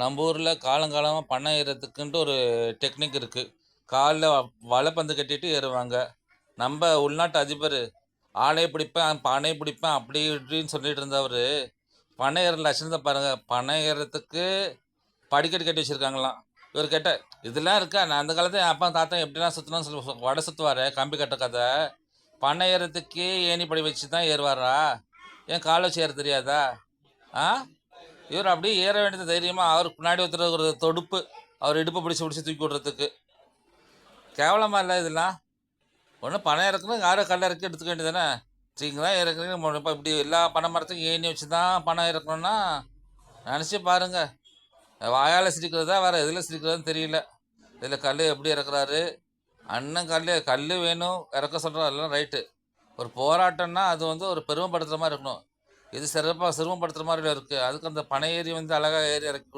நம்ம ஊரில் காலங்காலமாக பண்ணை ஏறுறதுக்குன்ட்டு ஒரு டெக்னிக் இருக்குது காலில் வலைப்பந்து கட்டிட்டு ஏறுவாங்க. நம்ம உள்நாட்டு அதிபர் ஆளே பிடிப்பேன் பனை பிடிப்பேன் அப்படி இப்படின்னு சொல்லிட்டு இருந்தவர் பனை ஏற லட்சணத்தை பாருங்கள் பனை ஏறுறதுக்கு படிக்கட்டு கட்டி வச்சுருக்காங்களாம். இவர் கேட்ட இதெல்லாம் இருக்கா? நான் அந்த காலத்தில் என் அப்பா தாத்தா எப்படிலாம் சுற்றணும்னு சொல்லி வடை சுற்றுவார் கம்பி கட்ட கதை. பனை ஏறுறதுக்கே ஏணி படி வச்சு தான் ஏறுவாரா? ஏன் காலை வச்சு ஏற தெரியாதா? ஆ? இவர் அப்படியே ஏற வேண்டியது தைரியமாக அவருக்கு பின்னாடி ஒருத்தர் ஒரு தொடுப்பு அவர் இடுப்பை பிடிச்சி பிடிச்சி தூக்கி விட்றதுக்கு. கேவலமாக இல்லை இதெல்லாம். ஒன்றும் பணம் இறக்கணும் யாரோ கல்லை இறக்கி எடுத்துக்க வேண்டியதானே சரிங்களா இறக்குறீங்க இப்போ இப்படி எல்லா பண மரத்துக்கும் ஏணி வச்சு தான் பணம் இறக்கணும்னா நினச்சி பாருங்கள் வாயால் சிரிக்கிறதா வேறு எதில் சிரிக்கிறதுன்னு தெரியல. இதில் கல் எப்படி இறக்குறாரு? அண்ணன் கல் கல் வேணும் இறக்க சொல்கிறோம் அதெல்லாம் ரைட்டு ஒரு போராட்டம்னா அது வந்து ஒரு பெருமைப்படுத்துகிற மாதிரி இருக்கணும். இது சிறப்பாக சிரமப்படுத்துகிற மாதிரி இருக்குது அதுக்கு அந்த பனை ஏறி வந்து அழகாக ஏறி இறக்கி